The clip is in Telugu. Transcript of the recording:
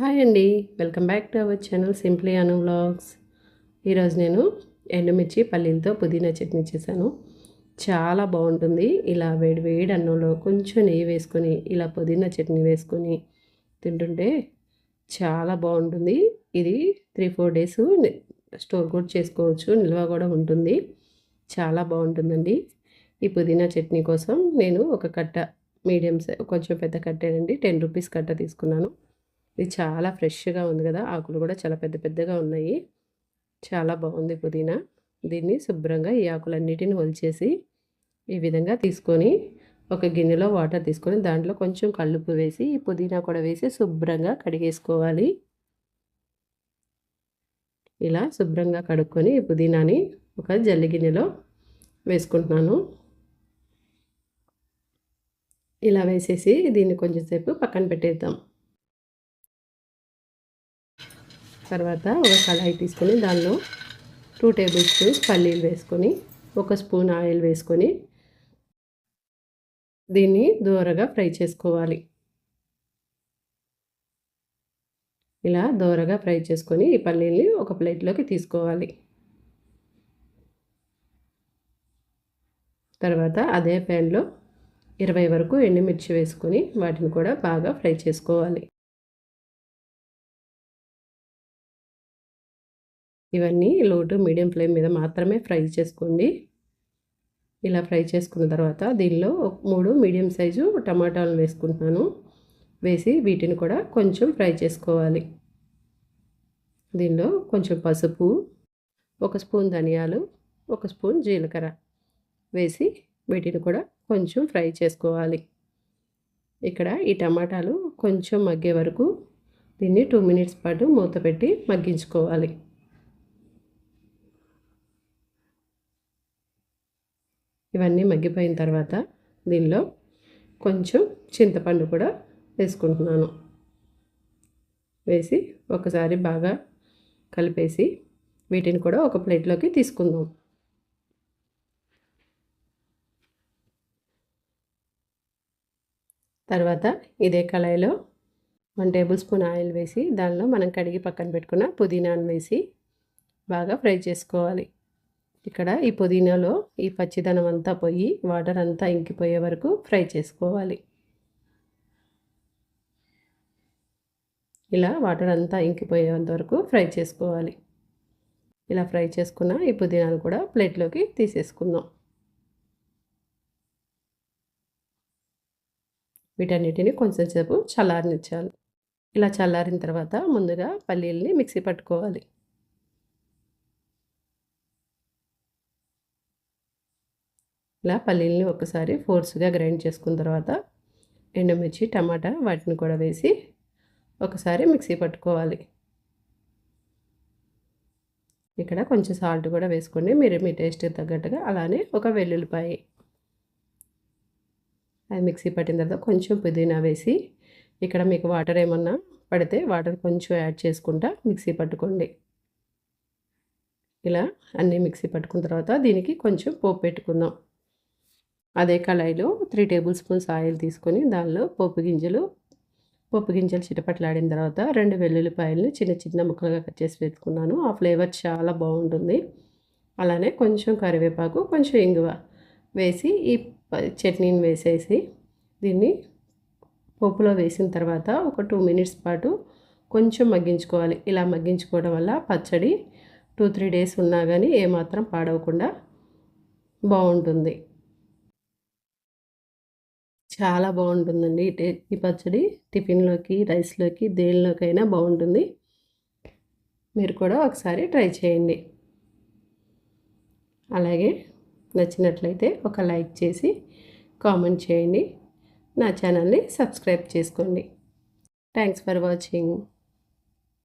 హాయ్ అండి. Welcome back to our channel simply Anu vlogs. ఈరోజు నేను ఎండుమిర్చి పల్లీలతో పుదీనా చట్నీ చేశాను. చాలా బాగుంటుంది. ఇలా వేడి వేడి అన్నంలో కొంచెం నెయ్యి వేసుకొని ఇలా పుదీనా చట్నీ వేసుకొని తింటుంటే చాలా బాగుంటుంది. ఇది త్రీ ఫోర్ డేస్ స్టోర్ కూడా చేసుకోవచ్చు. నిల్వ కూడా ఉంటుంది. చాలా బాగుంటుందండి. ఈ పుదీనా చట్నీ కోసం నేను ఒక కట్ట మీడియం కొంచెం పెద్ద కట్టేనండి. టెన్ రూపీస్ కట్ట తీసుకున్నాను. ఇది చాలా ఫ్రెష్గా ఉంది కదా ఆకులు కూడా చాలా పెద్ద పెద్దగా ఉన్నాయి. చాలా బాగుంది పుదీనా. దీన్ని శుభ్రంగా ఈ ఆకులన్నిటిని ఒలిచేసి ఈ విధంగా తీసుకొని ఒక గిన్నెలో వాటర్ తీసుకొని దాంట్లో కొంచెం కల్లుపు వేసి ఈ పుదీనా కూడా వేసి శుభ్రంగా కడిగేసుకోవాలి. ఇలా శుభ్రంగా కడుక్కొని ఈ పుదీనాని ఒక జల్లి గిన్నెలో వేసుకుంటున్నాను. ఇలా వేసేసి దీన్ని కొంచెంసేపు పక్కన పెట్టేద్దాం. తర్వాత ఒక కళాయి తీసుకొని దానిలో టూ టేబుల్ స్పూన్స్ పల్లీలు వేసుకొని ఒక స్పూన్ ఆయిల్ వేసుకొని దీన్ని దోరగా ఫ్రై చేసుకోవాలి. ఇలా దోరగా ఫ్రై చేసుకొని ఈ పల్లీల్ని ఒక ప్లేట్లోకి తీసుకోవాలి. తర్వాత అదే ప్యాన్లో ఇరవై వరకు ఎండుమిర్చి వేసుకొని వాటిని కూడా బాగా ఫ్రై చేసుకోవాలి. ఇవన్నీ లో టు మీడియం ఫ్లేమ్ మీద మాత్రమే ఫ్రై చేసుకోండి. ఇలా ఫ్రై చేసుకున్న తర్వాత దీనిలో మూడు మీడియం సైజు టమాటాలు వేసుకుంటున్నాను. వేసి వీటిని కూడా కొంచెం ఫ్రై చేసుకోవాలి. దీనిలో కొంచెం పసుపు ఒక స్పూన్ ధనియాలు ఒక స్పూన్ జీలకర్ర వేసి వీటిని కూడా కొంచెం ఫ్రై చేసుకోవాలి. ఇక్కడ ఈ టమాటాలు కొంచెం మగ్గే వరకు దీన్ని టూ మినిట్స్ పాటు మూత పెట్టి మగ్గించుకోవాలి. ఇవన్నీ మగ్గిపోయిన తర్వాత దీనిలో కొంచెం చింతపండు కూడా వేసుకుంటున్నాను. వేసి ఒకసారి బాగా కలిపేసి వీటిని కూడా ఒక ప్లేట్లోకి తీసుకుందాం. తర్వాత ఇదే కళాయిలో వన్ టేబుల్ స్పూన్ ఆయిల్ వేసి దానిలో మనం కడిగి పక్కన పెట్టుకున్న పుదీనాను వేసి బాగా ఫ్రై చేసుకోవాలి. ఇక్కడ ఈ పుదీనాలో ఈ పచ్చిదనం అంతా పోయి వాటర్ అంతా ఇంకిపోయే వరకు ఫ్రై చేసుకోవాలి. ఇలా వాటర్ అంతా ఇంకిపోయేంత వరకు ఫ్రై చేసుకోవాలి. ఇలా ఫ్రై చేసుకున్న ఈ పుదీనాను కూడా ప్లేట్లోకి తీసేసుకుందాం. వీటన్నిటిని కొంచెం సేపు చల్లారనిచ్చాలి. ఇలా చల్లారిన తర్వాత ముందుగా పల్లీల్ని మిక్సీ పట్టుకోవాలి. ఇలా పల్లీలని ఒకసారి ఫోర్స్గా గ్రైండ్ చేసుకున్న తర్వాత ఎండుమిర్చి టమాటా వాటిని కూడా వేసి ఒకసారి మిక్సీ పట్టుకోవాలి. ఇక్కడ కొంచెం సాల్ట్ కూడా వేసుకోండి మీరు మీ టేస్ట్కి తగ్గట్టుగా అలానే ఒక వెల్లుల్లిపాయ అది మిక్సీ పట్టిన తర్వాత కొంచెం పుదీనా వేసి ఇక్కడ మీకు వాటర్ ఏమన్నా పడితే వాటర్ కొంచెం యాడ్ చేసుకుంటా మిక్సీ పట్టుకోండి. ఇలా అన్నీ మిక్సీ పట్టుకున్న తర్వాత దీనికి కొంచెం పోపు పెట్టుకుందాం. అదే కళాయిలో త్రీ టేబుల్ స్పూన్స్ ఆయిల్ తీసుకొని దానిలో పోపు గింజలు పోపు గింజలు చిటపట్లాడిన తర్వాత రెండు వెల్లుల్లిపాయలను చిన్న చిన్న ముక్కలుగా కట్ చేసి పెట్టుకున్నాను ఆ ఫ్లేవర్ చాలా బాగుంటుంది. అలానే కొంచెం కరివేపాకు కొంచెం ఇంగువ వేసి ఈ చట్నీని వేసేసి దీన్ని పోపులో వేసిన తర్వాత ఒక టూ మినిట్స్ పాటు కొంచెం మగ్గించుకోవాలి. ఇలా మగ్గించుకోవడం వల్ల పచ్చడి టూ త్రీ డేస్ ఉన్నా కానీ ఏమాత్రం పాడవకుండా బాగుంటుంది. చాలా బాగుంటుందండి. ఈ పచ్చడి టిఫిన్లోకి రైస్లోకి దేనిలోకైనా బాగుంటుంది. మీరు కూడా ఒకసారి ట్రై చేయండి. అలాగే నచ్చినట్లయితే ఒక లైక్ చేసి కామెంట్ చేయండి. నా ఛానల్ని సబ్స్క్రైబ్ చేసుకోండి. Thanks for watching.